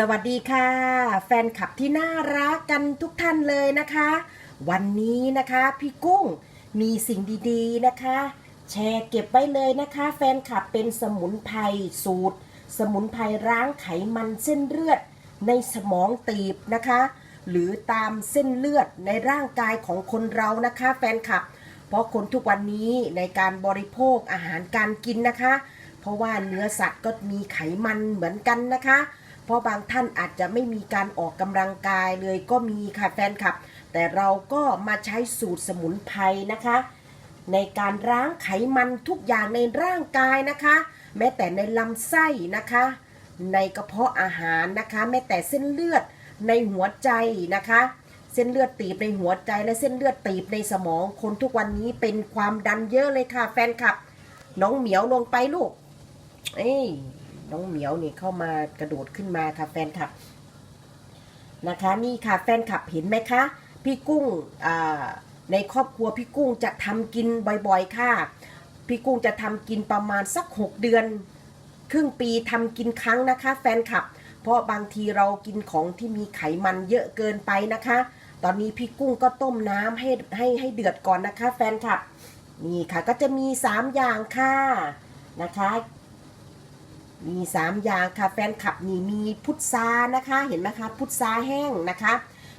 สวัสดีค่ะ แฟนคลับที่น่ารักกันทุกท่านเลยนะคะ วันนี้นะคะพี่กุ้งมีสิ่งดีๆนะคะ แชร์เก็บไว้เลยนะคะ แฟนคลับเป็นสมุนไพรสูตร สมุนไพรล้างไขมันเส้นเลือด ในสมองตีบนะคะ หรือตามเส้นเลือดในร่างกายของคนเรานะคะ แฟนคลับ เพราะคนทุกวันนี้ในการบริโภคอาหารการกินนะคะ เพราะว่าเนื้อสัตว์ก็มีไขมันเหมือนกันนะคะ เพราะบางท่านอาจจะไม่มีการออกกำลังกายเลยก็มีค่ะแฟนคลับ แต่เราก็มาใช้สูตรสมุนไพรนะคะ ในการล้างไขมันทุกอย่างในร่างกายนะคะ แม้แต่ในลำไส้นะคะ ในกระเพาะอาหารนะคะ แม้แต่เส้นเลือดในหัวใจนะคะ เส้นเลือดตีบในหัวใจและเส้นเลือดตีบในสมองคนทุกวันนี้เป็นความดันเยอะเลยค่ะแฟนคลับ น้องเหมียวลงไปลูกเอ้ย น้องเหมียวนี่เข้ามากระโดดขึ้นมาค่ะแฟนคลับนะคะนี่ค่ะแฟนคลับเห็นไหมคะ พี่กุ้งในครอบครัวพี่กุ้งจะทำกินบ่อยๆค่ะ พี่กุ้งจะทำกินประมาณสัก 6 เดือน ครึ่งปีทำกินครั้งนะคะ แฟนคลับ เพราะบางทีเรากินของที่มีไขมันเยอะเกินไปนะคะ ตอนนี้พี่กุ้งก็ต้มน้ำให้ให้ให้เดือดก่อนนะคะ แฟนคลับนี่ค่ะก็จะมี 3 อย่างค่ะนะคะ มี 3 อย่างค่ะแฟนคลับนี่มีพุทรานะคะ เห็นไหมคะพุทราแห้งนะคะ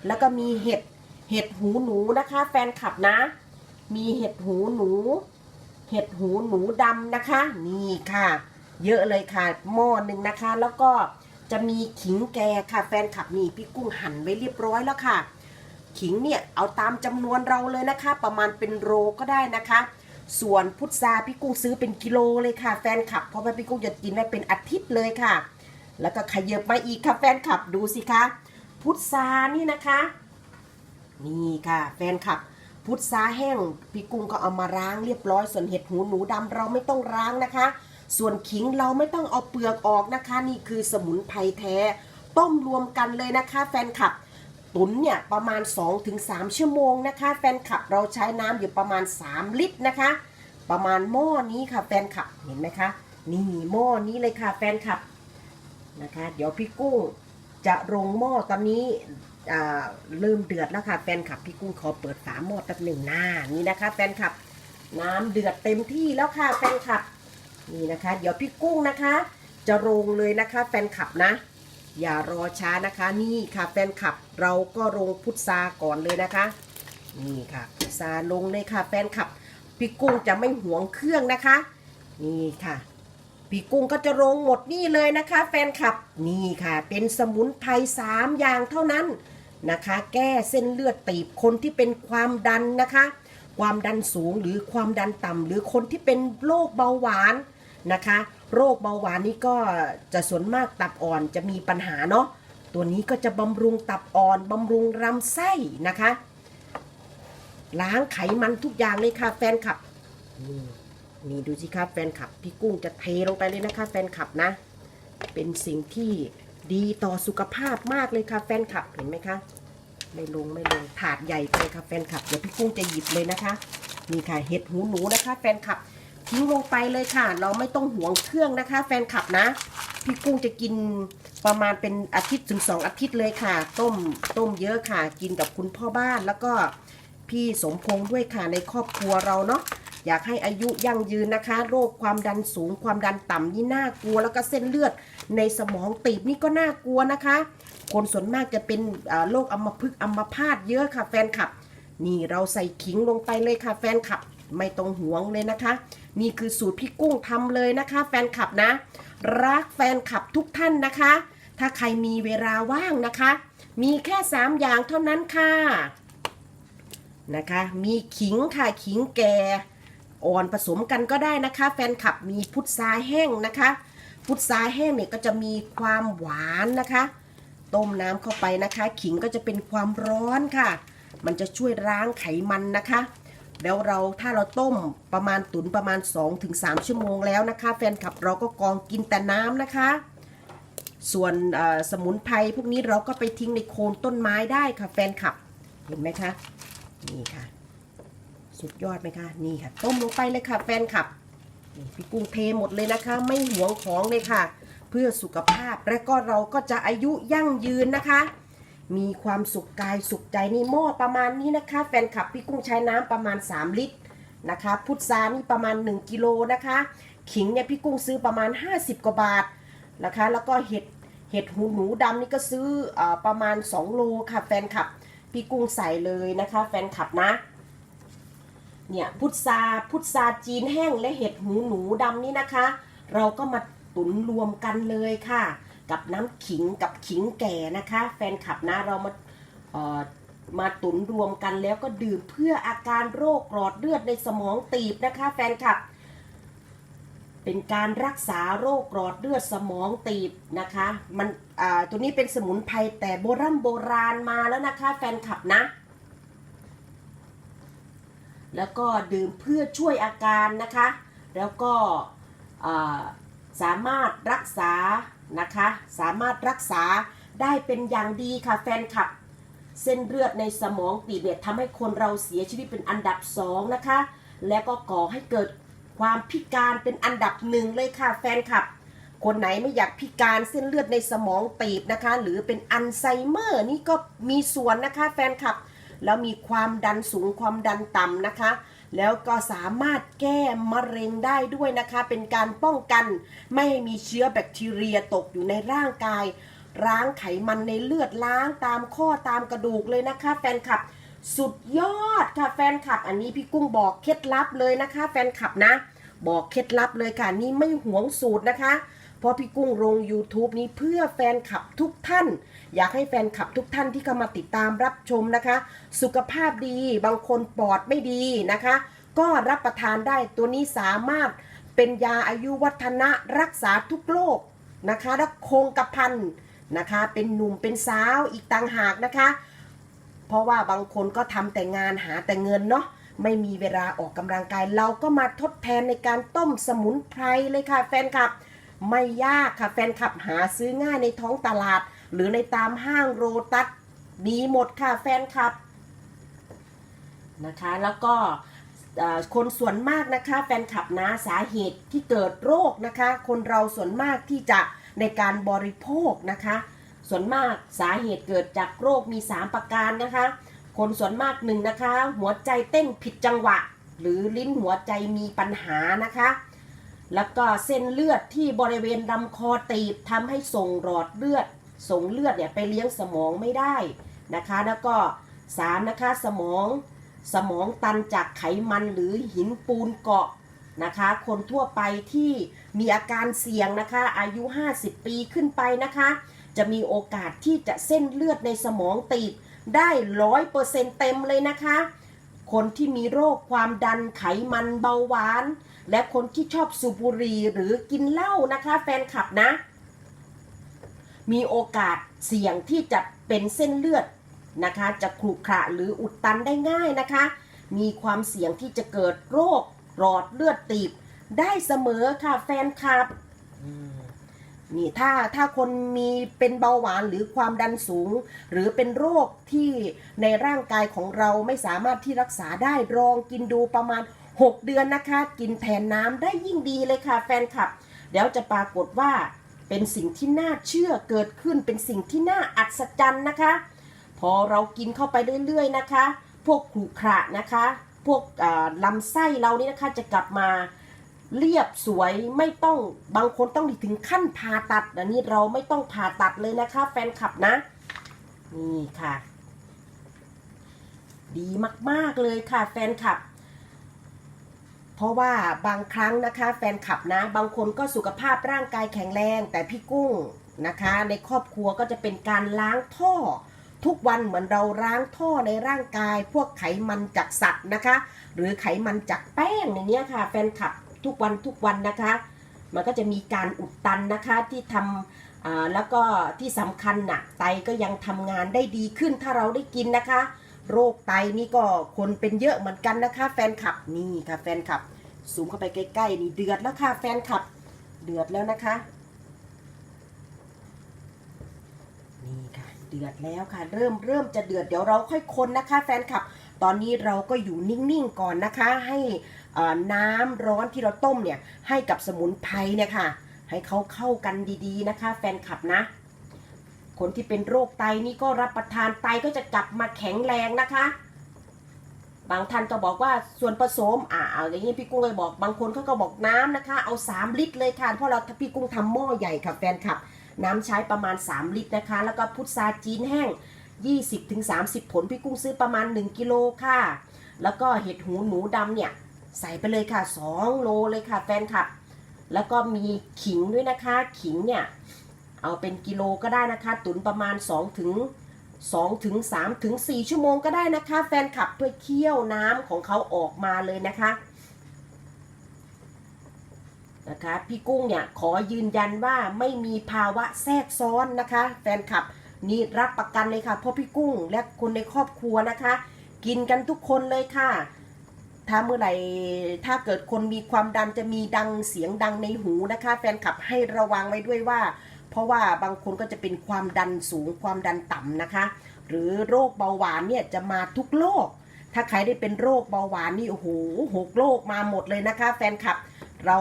แล้วก็มีเห็ดเห็ดหูหนูนะคะ แฟนคลับนะ มีเห็ดหูหนู เห็ดหูหนูดำนะคะ นี่ค่ะ เยอะเลยค่ะหม้อหนึ่งนะคะ แล้วก็จะมีขิงแกค่ะแฟนคลับนี่พี่กุ้งหั่นไว้เรียบร้อยแล้วค่ะ ขิงเนี่ยเอาตามจำนวนเราเลยนะคะ ประมาณเป็นโรก็ได้นะคะ ส่วนพุทราพี่กุ้งซื้อเป็นกิโลเลยค่ะ แฟนคลับเพราะว่าพี่กุ้งจะกินได้เป็นอาทิตย์เลยค่ะ แล้วก็ขยับมาอีกค่ะแฟนคลับดูสิคะพุทรานี่นะคะ นี่ค่ะ แฟนคลับ พุทราแห้งพี่กุ้งก็เอามาล้างเรียบร้อย ส่วนเห็ดหูหนูดำเราไม่ต้องล้างนะคะ ส่วนขิงเราไม่ต้องเอาเปลือกออกนะคะ นี่คือสมุนไพรแท้ ต้มรวมกันเลยนะคะ แฟนคลับ ตุ๋นเนี่ยประมาณ 2-3 ชั่วโมงนะคะ แฟนคลับเราใช้น้ำอยู่ประมาณ 3 ลิตรนะคะ ประมาณหม้อนี้ค่ะแฟนคลับเห็นไหมคะนี่หม้อนี้เลยค่ะแฟนคลับนะคะ เดี๋ยวพี่กุ้งจะลงหม้อตอนนี้เริ่มเดือดแล้วค่ะแฟนคลับพี่กุ้งขอเปิดฝาหม้อแป๊บหนึ่งหน้านี่นะคะ แฟนคลับน้ำเดือดเต็มที่แล้วค่ะแฟนคลับนี่นะคะ เดี๋ยวพี่กุ้งนะคะ จะลงเลยนะคะ แฟนคลับนะ อย่ารอช้านะคะ นี่ค่ะแฟนคลับเราก็ลงพุทราก่อนเลยนะคะ นี่ค่ะพุทราลงเลยค่ะแฟนคลับพี่กุ้งจะไม่หวงเครื่องนะคะ นี่ค่ะพี่กุ้งก็จะลงหมดนี่เลยนะคะ แฟนคลับนี่ค่ะ เป็นสมุนไพรสามอย่างเท่านั้นนะคะ แก้เส้นเลือดตีบคนที่เป็นความดันนะคะ ความดันสูงหรือความดันต่ำหรือคนที่เป็นโรคเบาหวานนะคะ โรคเบาหวานนี่ก็จะส่วนมากตับอ่อนจะมีปัญหาเนาะตัวนี้ก็จะบำรุงตับอ่อนบำรุงลำไส้นะคะ ล้างไขมันทุกอย่างเลยค่ะแฟนคลับนี่นี่ดูสิครับแฟนคลับพี่กุ้งจะเทลงไปเลยนะคะ แฟนคลับนะ เป็นสิ่งที่ดีต่อสุขภาพมากเลยค่ะแฟนคลับเห็นไหมคะไม่ลงไม่ลงถาดใหญ่ไปค่ะแฟนคลับเดี๋ยวพี่กุ้งจะหยิบเลยนะคะนี่ค่ะเห็ดหูหนูนะคะ แฟนคลับ ทิ้งลงไปเลยค่ะ เราไม่ต้องห่วงเครื่องนะคะ แฟนคลับนะ พี่กุ้งจะกินประมาณเป็นอาทิตย์ถึงสองอาทิตย์เลยค่ะ ต้มต้มเยอะค่ะ กินกับคุณพ่อบ้านแล้วก็พี่สมพงษ์ด้วยค่ะในครอบครัวเราเนาะอยากให้อายุยั่งยืนนะคะ โรคความดันสูงความดันต่ำนี่น่ากลัว แล้วก็เส้นเลือดในสมองตีบนี่ก็น่ากลัวนะคะ คนส่วนมากจะเป็นโรคอัมพฤกษ์อัมพาตเยอะค่ะ แฟนคลับ นี่เราใส่ขิงลงไปเลยค่ะ แฟนคลับไม่ต้องห่วงเลยนะคะ นี่คือสูตรพี่กุ้งทำเลยนะคะ แฟนคลับนะ รักแฟนคลับทุกท่านนะคะ ถ้าใครมีเวลาว่างนะคะ มีแค่ 3 อย่างเท่านั้นค่ะนะคะ มีขิงค่ะขิงแก่อ่อนผสมกันก็ได้นะคะ แฟนคลับมีพุทราแห้งนะคะ พุทราแห้งเนี่ยก็จะมีความหวานนะคะ ต้มน้ำเข้าไปนะคะ ขิงก็จะเป็นความร้อนค่ะ มันจะช่วยล้างไขมันนะคะ แล้วเราถ้าเราต้มประมาณตุนประมาณ 2-3 ชั่วโมงแล้วนะคะ แฟนคลับเราก็กองกินแต่น้ำนะคะ ส่วนสมุนไพรพวกนี้เราก็ไปทิ้งในโคนต้นไม้ได้ค่ะแฟนคลับ เห็นไหมคะ นี่ค่ะ สุดยอดไหมคะ นี่ค่ะ ต้มลงไปเลยค่ะแฟนคลับ พี่กุ้งเทหมดเลยนะคะ ไม่หวงของเลยค่ะ เพื่อสุขภาพและก็เราก็จะอายุยั่งยืนนะคะ มีความสุขกายสุขใจนี่หม้อประมาณนี้นะคะ แฟนคลับพี่กุ้งใช้น้ำประมาณ 3 ลิตรนะคะ พุทรานี่ประมาณ 1 กิโลนะคะ ขิงเนี่ยพี่กุ้งซื้อประมาณ 50 กว่าบาทนะคะ แล้วก็เห็ดเห็ดหูหนูดำนี่ก็ซื้อออประมาณ 2 โลค่ะแฟนคลับพี่กุ้งใส่เลยนะคะ แฟนคลับนะเนี่ยพุทราพุทราจีนแห้งและเห็ดหูหนูดำนี่นะคะ เราก็มาตุนรวมกันเลยค่ะ กับน้ำขิงกับขิงแก่นะคะ แฟนคลับนะเรามาเอ่อมาตุนรวมกันแล้วก็ดื่มเพื่ออาการโรคหลอดเลือดในสมองตีบนะคะ แฟนคลับ เป็นการรักษาโรคหลอดเลือดสมองตีบนะคะมันอ่าตัวนี้เป็นสมุนไพรแต่โบราณโบราณมาแล้วนะคะแฟนคลับนะแล้วก็ดื่มเพื่อช่วยอาการนะคะ แล้วก็สามารถรักษา นะคะ สามารถรักษาได้เป็นอย่างดีค่ะแฟนคลับ เส้นเลือดในสมองตีบเนี่ยทำให้คนเราเสียชีวิตเป็นอันดับสองนะคะ และก็ก่อให้เกิดความพิการเป็นอันดับหนึ่งเลยค่ะแฟนคลับ คนไหนไม่อยากพิการเส้นเลือดในสมองตีบนะคะ หรือเป็นอัลไซเมอร์นี่ก็มีส่วนนะคะแฟนคลับ แล้วมีความดันสูงความดันต่ำนะคะ แล้วก็สามารถแก้มะเร็งได้ด้วยนะคะ เป็นการป้องกันไม่ให้มีเชื้อแบคทีเรียตกอยู่ในร่างกาย ล้างไขมันในเลือดล้างตามข้อตามกระดูกเลยนะคะ แฟนคลับสุดยอดค่ะแฟนคลับ อันนี้พี่กุ้งบอกเคล็ดลับเลยนะคะ แฟนคลับนะ บอกเคล็ดลับเลยค่ะนี่ไม่หวงสูตรนะคะ เพราะพี่กุ้งลง YouTube นี้เพื่อแฟนคลับทุกท่าน อยากให้แฟนคลับทุกท่านที่เข้ามาติดตามรับชมนะคะ สุขภาพดีบางคนปอดไม่ดีนะคะ ก็รับประทานได้ตัวนี้สามารถเป็นยาอายุวัฒนะรักษาทุกโรคนะคะและคงกระพันนะคะ เป็นหนุ่มเป็นสาวอีกต่างหากนะคะ เพราะว่าบางคนก็ทำแต่งานหาแต่เงินเนาะไม่มีเวลาออกกำลังกาย เราก็มาทดแทนในการต้มสมุนไพรเลยค่ะแฟนคลับ ไม่ยากค่ะแฟนคลับหาซื้อง่ายในท้องตลาด หรือในตามห้างโรตัสมีหมดค่ะแฟนคลับนะคะ แล้วก็คนส่วนมากนะคะ แฟนคลับนะสาเหตุที่เกิดโรคนะคะ คนเราส่วนมากที่จะในการบริโภคนะคะ ส่วนมากสาเหตุเกิดจากโรคมี 3 ประการนะคะ คนส่วนมากหนึ่งนะคะ หัวใจเต้นผิดจังหวะ หรือลิ้นหัวใจมีปัญหานะคะ แล้วก็เส้นเลือดที่บริเวณลำคอตีบทำให้ส่งหลอดเลือด ส่งเลือดเนี่ยไปเลี้ยงสมองไม่ได้นะคะ แล้วก็สามนะคะสมองสมองตันจากไขมันหรือหินปูนเกาะนะคะ คนทั่วไปที่มีอาการเสี่ยงนะคะ อายุ 50 ปีขึ้นไปนะคะ จะมีโอกาสที่จะเส้นเลือดในสมองตีบได้ร้อยเปอร์เซ็นต์เต็มเลยนะคะ คนที่มีโรคความดันไขมันเบาหวาน และคนที่ชอบสูบบุหรี่หรือกินเหล้านะคะแฟนคลับนะ มีโอกาสเสี่ยงที่จะเป็นเส้นเลือดนะคะ จะขรุขระหรืออุดตันได้ง่ายนะคะ มีความเสี่ยงที่จะเกิดโรคหลอดเลือดตีบได้เสมอค่ะแฟนคลับนี่ถ้าถ้าคนมีเป็นเบาหวานหรือความดันสูง หรือเป็นโรคที่ในร่างกายของเราไม่สามารถที่รักษาได้ลองกินดูประมาณ 6 เดือนนะคะ กินแทนน้ำได้ยิ่งดีเลยค่ะแฟนคลับ เดี๋ยวจะปรากฏว่าเป็นสิ่งที่น่าเชื่อเกิดขึ้นเป็นสิ่งที่น่าอัศจรรย์นะคะ พอเรากินเข้าไปเรื่อยๆนะคะ พวกขรุขระนะคะ พวกลำไส้เรานี่นะคะจะกลับมาเรียบสวยไม่ต้องบางคนต้องถึงขั้นผ่าตัดอันนี้เราไม่ต้องผ่าตัดเลยนะคะ แฟนคลับนะ นี่ค่ะ ดีมากๆเลยค่ะแฟนคลับ เพราะว่าบางครั้งนะคะแฟนคลับนะ บางคนก็สุขภาพร่างกายแข็งแรง แต่พี่กุ้งนะคะ ในครอบครัวก็จะเป็นการล้างท่อ ทุกวันเหมือนเราล้างท่อในร่างกาย พวกไขมันจากสัตว์นะคะ หรือไขมันจากแป้งอย่างเนี้ยค่ะ แฟนคลับทุกวันทุกวันนะคะ มันก็จะมีการอุดตันนะคะที่ทำแล้วก็ที่สำคัญหนักไตก็ยังทำงานได้ดีขึ้นถ้าเราได้กินนะคะ โรคไตนี่ก็คนเป็นเยอะเหมือนกันนะคะ แฟนคลับนี่ค่ะ แฟนคลับซูมเข้าไปใกล้ๆนี่เดือดแล้วค่ะแฟนคลับเดือดแล้วนะคะนี่ค่ะเดือดแล้วค่ะ เริ่มเริ่มจะเดือดเดี๋ยวเราค่อยคนนะคะ แฟนคลับ ตอนนี้เราก็อยู่นิ่งๆก่อนนะคะ ให้น้ำร้อนที่เราต้มเนี่ยให้กับสมุนไพรเนี่ยค่ะ ให้เขาเข้ากันดีๆนะคะ แฟนคลับนะ คนที่เป็นโรคไตนี่ก็รับประทานไตก็จะกลับมาแข็งแรงนะคะ บางท่านก็บอกว่าส่วนผสมอ่าอาอย่างนี้พี่กุ้งเลยบอกบางคนเขาก็บอกน้ำนะคะ เอา 3 ลิตรเลยค่ะเพราะเราพี่กุ้งทำหม้อใหญ่ค่ะแฟนคลับ น้ำใช้ประมาณ 3 ลิตรนะคะ แล้วก็พุทราจีนแห้ง 20-30 ผลพี่กุ้งซื้อประมาณ 1 กิโลค่ะ แล้วก็เห็ดหูหนูดำเนี่ยใส่ไปเลยค่ะ 2 โลเลยค่ะแฟนคลับ แล้วก็มีขิงด้วยนะคะ ขิงเนี่ย เอาเป็นกิโลก็ได้นะคะ ตุนประมาณ 2 ถึง2ถึง3ถึง4ชั่วโมงก็ได้นะคะ แฟนคลับเพื่อเคี่ยวน้ำของเขาออกมาเลยนะคะนะคะพี่กุ้งเนี่ยขอยืนยันว่าไม่มีภาวะแทรกซ้อนนะคะ แฟนคลับนี่รับประกันเลยค่ะเพราะพี่กุ้งและคนในครอบครัวนะคะ กินกันทุกคนเลยค่ะ ถ้าเมื่อไหร่ถ้าเกิดคนมีความดันจะมีดังเสียงดังในหูนะคะ แฟนคลับให้ระวังไว้ด้วยว่า เพราะว่าบางคนก็จะเป็นความดันสูงความดันต่ำนะคะ หรือโรคเบาหวานเนี่ยจะมาทุกโรคถ้าใครได้เป็นโรคเบาหวานนี่โอ้โหหกโรคมาหมดเลยนะคะ แฟนคลับ เรา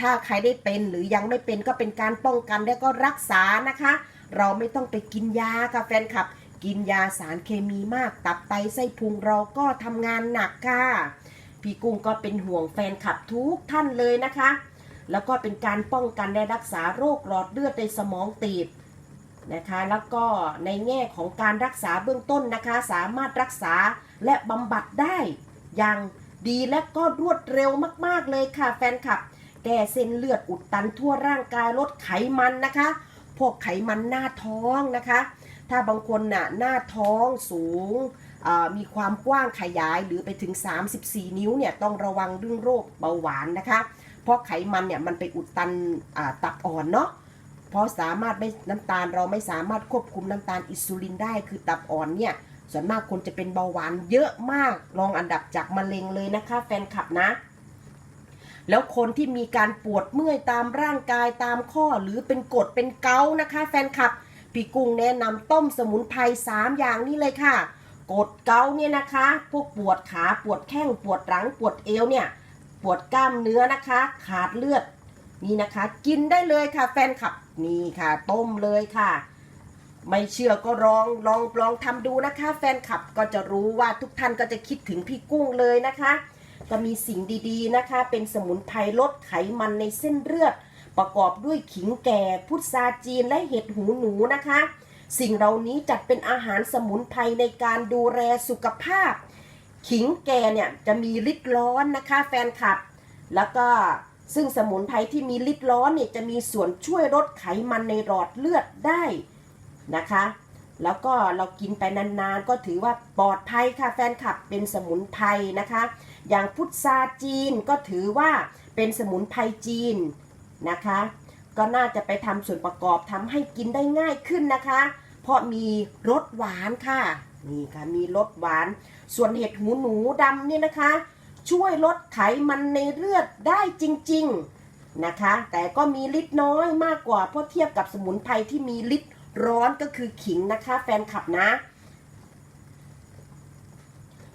ถ้าใครได้เป็นหรือยังไม่เป็นก็เป็นการป้องกันและก็รักษานะคะ เราไม่ต้องไปกินยาค่ะแฟนคลับ กินยาสารเคมีมาก ตับไตไส้พุงเราก็ทำงานหนักค่ะ พี่กุ้งก็เป็นห่วงแฟนคลับทุกท่านเลยนะคะ แล้วก็เป็นการป้องกันและรักษาโรคหลอดเลือดในสมองตีบนะคะแล้วก็ในแง่ของการรักษาเบื้องต้นนะคะ สามารถรักษาและบำบัดได้ อย่างดีและก็รวดเร็วมาก ๆ เลยค่ะแฟนคลับ แก้เส้นเลือดอุดตันทั่วร่างกายลดไขมันนะคะ พวกไขมันหน้าท้องนะคะ ถ้าบางคนน่ะหน้าท้องสูงมีความกว้างขยายหรือไปถึง 34 นิ้วเนี่ยต้องระวังเรื่องโรคเบาหวานนะคะ เพราะไขมันเนี่ยมันไปอุดตันตับอ่อนเนาะเพราะสามารถไม่น้ำตาลเราไม่สามารถควบคุมน้ำตาลอิซูลินได้คือตับอ่อนเนี่ยส่วนมากคนจะเป็นเบาหวานเยอะมากรองอันดับจากมะเร็งเลยนะคะ แฟนคลับนะ แล้วคนที่มีการปวดเมื่อยตามร่างกายตามข้อหรือเป็นกดเป็นเกานะคะ แฟนคลับพี่กุ้งแนะนำต้มสมุนไพร3อย่างนี้เลยค่ะ กดเกาเนี่ยนะคะ พวกปวดขาปวดแข้งปวดหลังปวดเอวเนี่ย ปวดกล้ามเนื้อนะคะ ขาดเลือดนี่นะคะ กินได้เลยค่ะ แฟนคลับนี่ค่ะ ต้มเลยค่ะ ไม่เชื่อก็ลองลองลองทำดูนะคะ แฟนคลับก็จะรู้ว่าทุกท่านก็จะคิดถึงพี่กุ้งเลยนะคะ ก็มีสิ่งดีๆนะคะ เป็นสมุนไพรลดไขมันในเส้นเลือด ประกอบด้วยขิงแก่พุทราจีนและเห็ดหูหนูนะคะ สิ่งเหล่านี้จัดเป็นอาหารสมุนไพรในการดูแลสุขภาพ ขิงแก่เนี่ยจะมีฤทธิ์ร้อนนะคะแฟนคลับ แล้วก็ซึ่งสมุนไพรที่มีฤทธิ์ร้อนเนี่ยจะมีส่วนช่วยลดไขมันในหลอดเลือดได้นะคะ แล้วก็เรากินไปนานๆ ก็ถือว่าปลอดภัยค่ะแฟนคลับเป็นสมุนไพรนะคะ อย่างพุทราจีนก็ถือว่าเป็นสมุนไพรจีนนะคะ ก็น่าจะไปทำส่วนประกอบทำให้กินได้ง่ายขึ้นนะคะ เพราะมีรสหวานค่ะ นี่ค่ะมีรสหวาน ส่วนเห็ดหูหนูดำนี่นะคะ ช่วยลดไขมันในเลือดได้จริง ๆนะคะ แต่ก็มีฤทธิ์น้อยมากกว่าเพราะเทียบกับสมุนไพรที่มีฤทธิ์ร้อนก็คือขิงนะคะ แฟนคลับนะ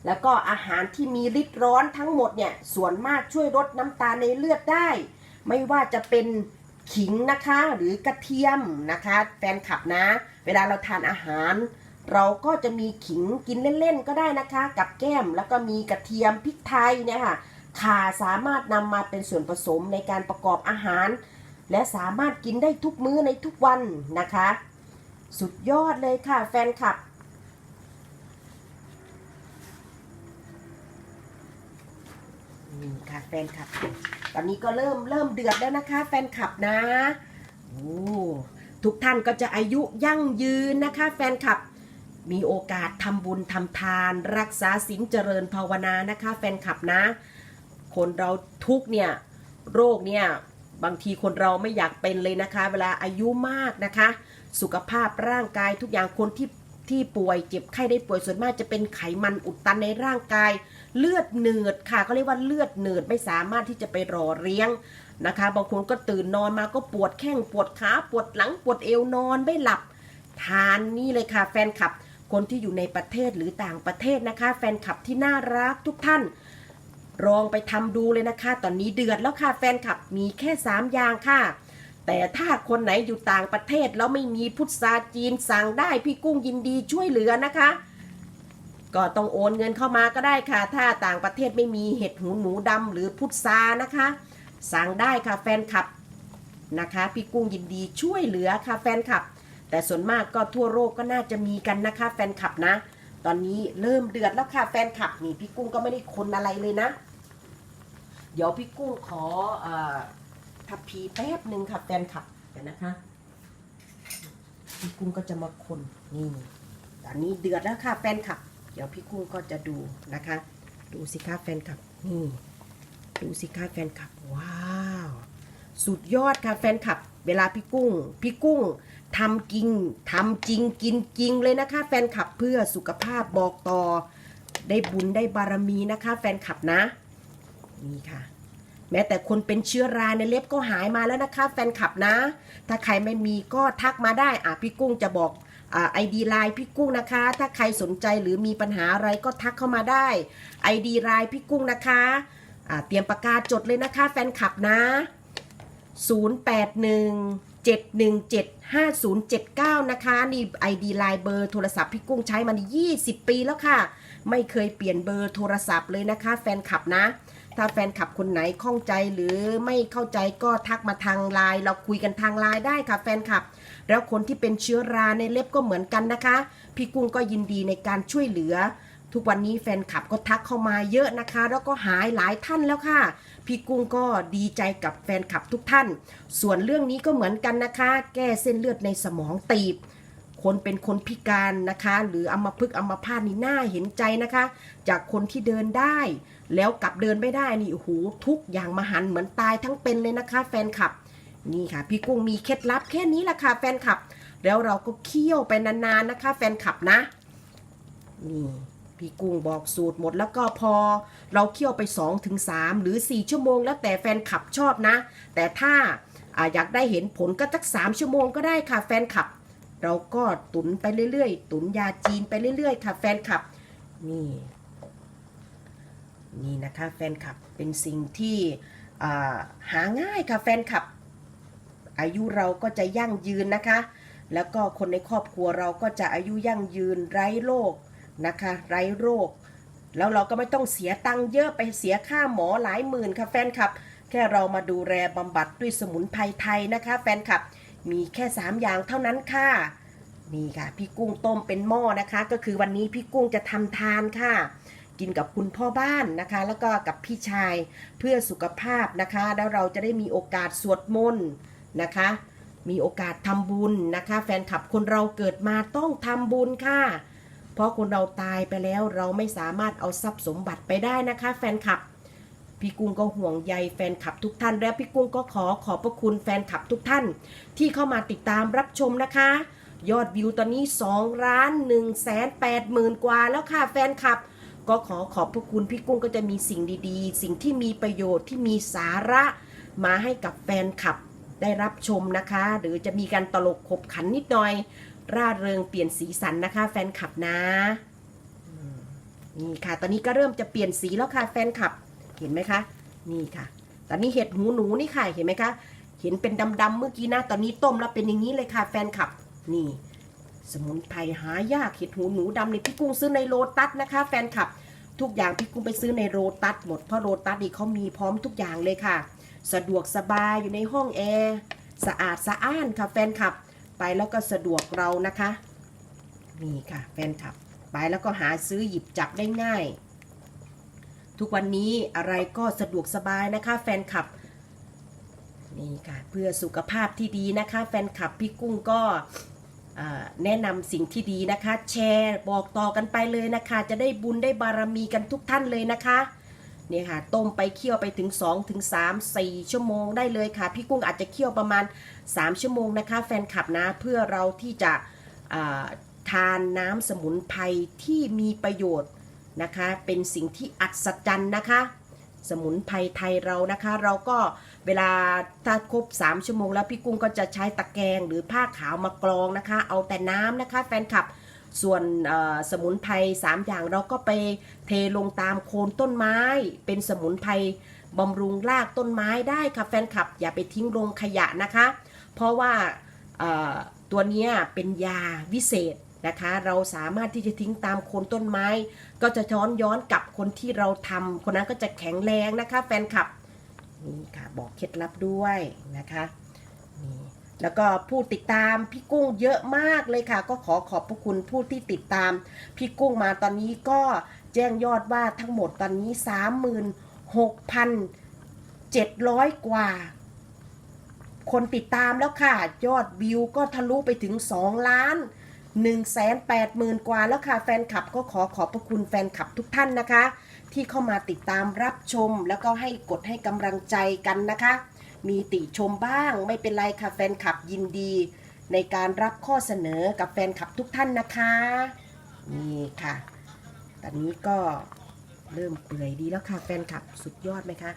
แล้วก็อาหารที่มีฤทธิ์ร้อนทั้งหมดเนี่ยส่วนมากช่วยลดน้ำตาในเลือดได้ ไม่ว่าจะเป็นขิงนะคะหรือกระเทียมนะคะ แฟนคลับนะ เวลาเราทานอาหาร เราก็จะมีขิงกินเล่นๆก็ได้นะคะ กับแก้มแล้วก็มีกระเทียมพริกไทยเนี่ยค่ะข่าสามารถนำมาเป็นส่วนผสมในการประกอบอาหาร และสามารถกินได้ทุกมื้อในทุกวันนะคะ สุดยอดเลยค่ะแฟนคลับ นี่ค่ะแฟนคลับ ตอนนี้ก็เริ่มเริ่มเดือดแล้วนะคะแฟนคลับนะ โอ้ ทุกท่านก็จะอายุยั่งยืนนะคะแฟนคลับ มีโอกาสทำบุญทำทาน รักษาศีลเจริญภาวนานะคะแฟนคลับนะ คนเราทุกเนี่ยโรคเนี่ยบางทีคนเราไม่อยากเป็นเลยนะคะ เวลาอายุมากนะคะ สุขภาพร่างกายทุกอย่างคนที่ที่ป่วยเจ็บไข้ได้ป่วยส่วนมากจะเป็นไขมันอุดตันในร่างกาย เลือดเหนืดค่ะเขาเรียกว่าเลือดเหนืดไม่สามารถที่จะไปรอเลี้ยงนะคะ บางคนก็ตื่นนอนมาก็ปวดแข้งปวดขาปวดหลังปวดเอวนอนไม่หลับ ทานนี่เลยค่ะแฟนคลับ คนที่อยู่ในประเทศหรือต่างประเทศนะคะ แฟนคลับที่น่ารักทุกท่านลองไปทำดูเลยนะคะ ตอนนี้เดือดแล้วค่ะแฟนคลับมีแค่ 3 อย่างค่ะ แต่ถ้าคนไหนอยู่ต่างประเทศแล้วไม่มีพุทราจีนสั่งได้พี่กุ้งยินดีช่วยเหลือนะคะ ก็ต้องโอนเงินเข้ามาก็ได้ค่ะ ถ้าต่างประเทศไม่มีเห็ดหูหนูดำหรือพุทรานะคะ สั่งได้ค่ะแฟนคลับนะคะ พี่กุ้งยินดีช่วยเหลือค่ะแฟนคลับ แต่ส่วนมากก็ทั่วโลกก็น่าจะมีกันนะคะแฟนคลับนะ ตอนนี้เริ่มเดือดแล้วค่ะแฟนคลับนี่พี่กุ้งก็ไม่ได้คนอะไรเลยนะ เดี๋ยวพี่กุ้งขออทัพพีแป๊บหนึ่งค่ะแฟนคลับเดี๋ยวนะคะ พี่กุ้งก็จะมาคนนี่ตอนนี้เดือดแล้วค่ะแฟนคลับ เดี๋ยวพี่กุ้งก็จะดูนะคะ ดูสิคะแฟนคลับนี่ดูสิคะแฟนคลับ ว้าว สุดยอดค่ะแฟนคลับ เวลาพี่กุ้ง พี่กุ้งทำกินทำจริงกินจริงเลยนะคะ แฟนคลับเพื่อสุขภาพบอกต่อ ได้บุญได้บารมีนะคะ แฟนคลับนะ นี่ค่ะ แม้แต่คนเป็นเชื้อราในเล็บก็หายมาแล้วนะคะ แฟนคลับนะ ถ้าใครไม่มีก็ทักมาได้อะพี่กุ้งจะบอกไอดีไลน์พี่กุ้งนะคะ ถ้าใครสนใจหรือมีปัญหาอะไรก็ทักเข้ามาได้ไอดีไลน์พี่กุ้งนะคะะเตรียมปากกาจดเลยนะคะ แฟนคลับนะ 0817175079 นะคะ นี่ ID ไลน์เบอร์โทรศัพท์พี่กุ้งใช้มานี่20 ปีแล้วค่ะ ไม่เคยเปลี่ยนเบอร์โทรศัพท์เลยนะคะ แฟนคลับนะ ถ้าแฟนคลับคนไหนข้องใจหรือไม่เข้าใจก็ทักมาทางไลน์เราคุยกันทางไลน์ได้ค่ะแฟนคลับ แล้วคนที่เป็นเชื้อราในเล็บก็เหมือนกันนะคะ พี่กุ้งก็ยินดีในการช่วยเหลือ ทุกวันนี้แฟนคลับก็ทักเข้ามาเยอะนะคะ แล้วก็หายหลายท่านแล้วค่ะ พี่กุ้งก็ดีใจกับแฟนคลับทุกท่าน ส่วนเรื่องนี้ก็เหมือนกันนะคะ แก้เส้นเลือดในสมองตีบ คนเป็นคนพิการนะคะ หรืออัมพฤกษ์อัมพาตนี่น่าเห็นใจนะคะ จากคนที่เดินได้ แล้วกลับเดินไม่ได้นี่โอ้โหทุกอย่างมหันเหมือนตายทั้งเป็นเลยนะคะ แฟนคลับนี่ค่ะ พี่กุ้งมีเคล็ดลับแค่นี้แหละค่ะแฟนคลับ แล้วเราก็เคี่ยวไปนานๆนะคะ แฟนคลับนะนี่ พี่กุ้งบอกสูตรหมดแล้วก็พอ เราเคี่ยวไป 2-3ถึงหรือ 4 ชั่วโมง แล้วแต่แฟนคลับชอบนะ แต่ถ้าอายากได้เห็นผลก็สัก 3 ชั่วโมงก็ได้ค่ะแฟนคลับ เราก็ตุนไปเรื่อยๆ ตุนยาจีนไปเรื่อยๆ ค่ะแฟนคลับนี่นี่นะคะแฟนคลับเป็นสิ่งที่หาง่ายค่ะแฟนคลับ อายุเราก็จะยั่งยืนนะคะ แล้วก็คนในครอบครัวเราก็จะอายุยั่งยืนไร้โรค นะคะ ไร้โรค แล้วเราก็ไม่ต้องเสียตังค์เยอะไปเสียค่าหมอหลายหมื่นค่ะแฟนคลับ แค่เรามาดูแลบำบัดด้วยสมุนไพรไทยนะคะ แฟนคลับมีแค่ 3 อย่างเท่านั้นค่ะนี่ค่ะ พี่กุ้งต้มเป็นหม้อนะคะ ก็คือวันนี้พี่กุ้งจะทำทานค่ะ กินกับคุณพ่อบ้านนะคะ แล้วก็กับพี่ชายเพื่อสุขภาพนะคะ แล้วเราจะได้มีโอกาสสวดมนต์นะคะ มีโอกาสทำบุญนะคะ แฟนคลับคนเราเกิดมาต้องทำบุญค่ะ เพราะคนเราตายไปแล้วเราไม่สามารถเอาทรัพย์สมบัติไปได้นะคะ แฟนคลับ พี่กุ้งก็ห่วงใยแฟนคลับทุกท่าน และพี่กุ้งก็ขอขอบพระคุณแฟนคลับทุกท่าน ที่เข้ามาติดตามรับชมนะคะ ยอดวิวตอนนี้2ล้าน1แสน8หมื่นกว่าแล้วค่ะแฟนคลับ ก็ขอขอบพระคุณพี่กุ้งก็จะมีสิ่งดีๆ สิ่งที่มีประโยชน์ที่มีสาระมาให้กับแฟนคลับได้รับชมนะคะ หรือจะมีการตลกขบขันนิดหน่อย ร่าเริงเปลี่ยนสีสันนะคะ แฟนคลับนะอืมนี่ค่ะ ตอนนี้ก็เริ่มจะเปลี่ยนสีแล้วค่ะแฟนคลับ เห็นไหมคะ นี่ค่ะ ตอนนี้เห็ดหูหนูนี่ค่ะ เห็นไหมคะ เห็นเป็นดำๆเมื่อกี้นะ ตอนนี้ต้มแล้วเป็นอย่างนี้เลยค่ะ แฟนคลับ นี่ สมุนไพรหายาก เห็ดหูหนูดำนี่พี่กุ้งซื้อในโลตัสนะคะ แฟนคลับ ทุกอย่างพี่กุ้งไปซื้อในโรตัสหมด เพราะโรตัสนี่เขามีพร้อมทุกอย่างเลยค่ะ สะดวกสบายอยู่ในห้องแอร์ สะอาดสะอ้านค่ะแฟนคลับ ไปแล้วก็สะดวกเรานะคะนี่ค่ะแฟนคลับไปแล้วก็หาซื้อหยิบจับได้ง่าย ทุกวันนี้อะไรก็สะดวกสบายนะคะ แฟนคลับนี่ค่ะเพื่อสุขภาพที่ดีนะคะ แฟนคลับพี่กุ้งก็แนะนำสิ่งที่ดีนะคะ แชร์บอกต่อกันไปเลยนะคะ จะได้บุญได้บารมีกันทุกท่านเลยนะคะ เนี่ยค่ะต้มไปเคี่ยวไปถึง2ถึง3 4ชั่วโมงได้เลยค่ะ พี่กุ้งอาจจะเคี่ยวประมาณ 3 ชั่วโมงนะคะ แฟนคลับนะเพื่อเราที่จะทานน้ำสมุนไพรที่มีประโยชน์นะคะ เป็นสิ่งที่อัศจรรย์นะคะ สมุนไพรไทยเรานะคะ เราก็เวลาถ้าครบ 3 ชั่วโมงแล้วพี่กุ้งก็จะใช้ตะแกรงหรือผ้าขาวมากรองนะคะ เอาแต่น้ำนะคะ แฟนคลับ ส่วนสมุนไพร3อย่างเราก็ไปเทลงตามโคนต้นไม้ เป็นสมุนไพรบำรุงรากต้นไม้ได้ค่ะแฟนคลับ อย่าไปทิ้งลงขยะนะคะ เพราะว่าตัวนี้เป็นยาวิเศษนะคะ เราสามารถที่จะทิ้งตามโคนต้นไม้ ก็จะย้อนย้อนกลับคนที่เราทำคนนั้นก็จะแข็งแรงนะคะ แฟนคลับนี่ค่ะบอกเคล็ดลับด้วยนะคะ แล้วก็ผู้ติดตามพี่กุ้งเยอะมากเลยค่ะ ก็ขอขอบพระคุณผู้ที่ติดตาม พี่กุ้งมาตอนนี้ก็แจ้งยอดว่าทั้งหมดตอนนี้ 36,700 กว่า คนติดตามแล้วค่ะ ยอดวิวก็ทะลุไปถึง 2 ล้าน1 8 0 0 0 0 กว่าแล้วค่ะ แฟนคลับก็ขอขอบพระคุณแฟนคลับทุกท่านนะคะ ที่เข้ามาติดตามรับชมแล้วก็ให้กดให้กำลังใจกันนะคะ มีติชมบ้าง ไม่เป็นไรค่ะแฟนคลับยินดี ในการรับข้อเสนอกับแฟนคลับทุกท่านนะคะนี่ค่ะ ตอนนี้ก็เริ่มเปื่อยดีแล้วค่ะแฟนคลับสุดยอดไหมคะ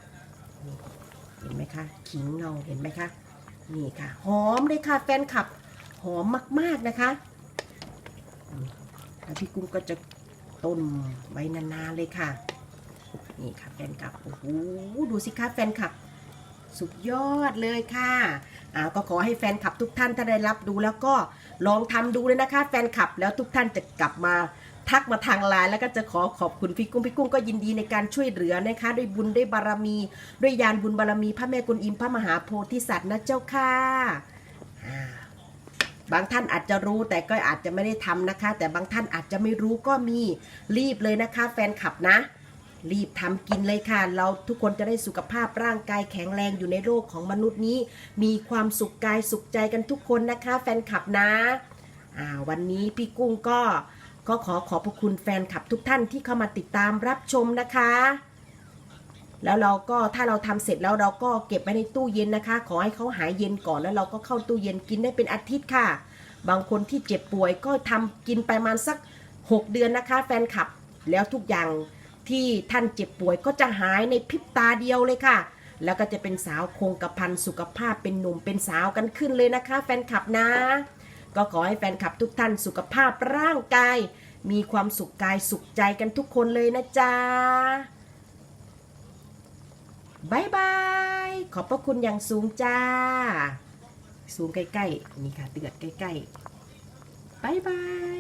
เห็นไหมคะขิงเราเห็นไหมคะนี่ค่ะ หอมเลยค่ะแฟนคลับหอมมาก ๆนะคะแล้วพี่กุ้งก็จะต้มไว้นานๆเลยค่ะ นี่ค่ะแฟนคลับโอ้โหดูสิคะแฟนคลับ สุดยอดเลยค่ะอ่าก็ขอให้แฟนคลับทุกท่านถ้าได้รับดูแล้วก็ลองทำดูเลยนะคะ แฟนคลับแล้วทุกท่านจะกลับมาทักมาทางไลน์แล้วก็จะขอขอบคุณพี่กุ้งพี่กุ้งก็ยินดีในการช่วยเหลือนะคะ ด้วยบุญด้วยบารมี ด้วยยานบุญบารมี พระแม่กุนอิมพระมหาโพธิสัตว์นะเจ้าค่ะอ่าบางท่านอาจจะรู้แต่ก็อาจจะไม่ได้ทำนะคะ แต่บางท่านอาจจะไม่รู้ก็มีรีบเลยนะคะ แฟนคลับนะ รีบทำกินเลยค่ะ เราทุกคนจะได้สุขภาพร่างกายแข็งแรงอยู่ในโลกของมนุษย์นี้ มีความสุขกายสุขใจกันทุกคนนะคะ แฟนคลับนะอ่าวันนี้พี่กุ้งก็ก็ขอขอบพระคุณแฟนคลับทุกท่านที่เข้ามาติดตามรับชมนะคะ แล้วเราก็ถ้าเราทำเสร็จแล้วเราก็เก็บไว้ในตู้เย็นนะคะ ขอให้เขาหายเย็นก่อนแล้วเราก็เข้าตู้เย็นกินได้เป็นอาทิตย์ค่ะ บางคนที่เจ็บป่วยก็ทำกินไปประมาณสัก 6 เดือนนะคะ แฟนคลับแล้วทุกอย่าง ที่ท่านเจ็บป่วยก็จะหายในพริบตาเดียวเลยค่ะ แล้วก็จะเป็นสาวคงกระพันสุขภาพเป็นหนุ่มเป็นสาวกันขึ้นเลยนะคะ แฟนคลับนะ ก็ขอให้แฟนคลับทุกท่านสุขภาพร่างกาย มีความสุขกายสุขใจกันทุกคนเลยนะจ๊ะบายบาย ขอบพระคุณอย่างสูงจ้าสูงใกล้ ๆ นี่ค่ะ เตือดใกล้ ๆบายบาย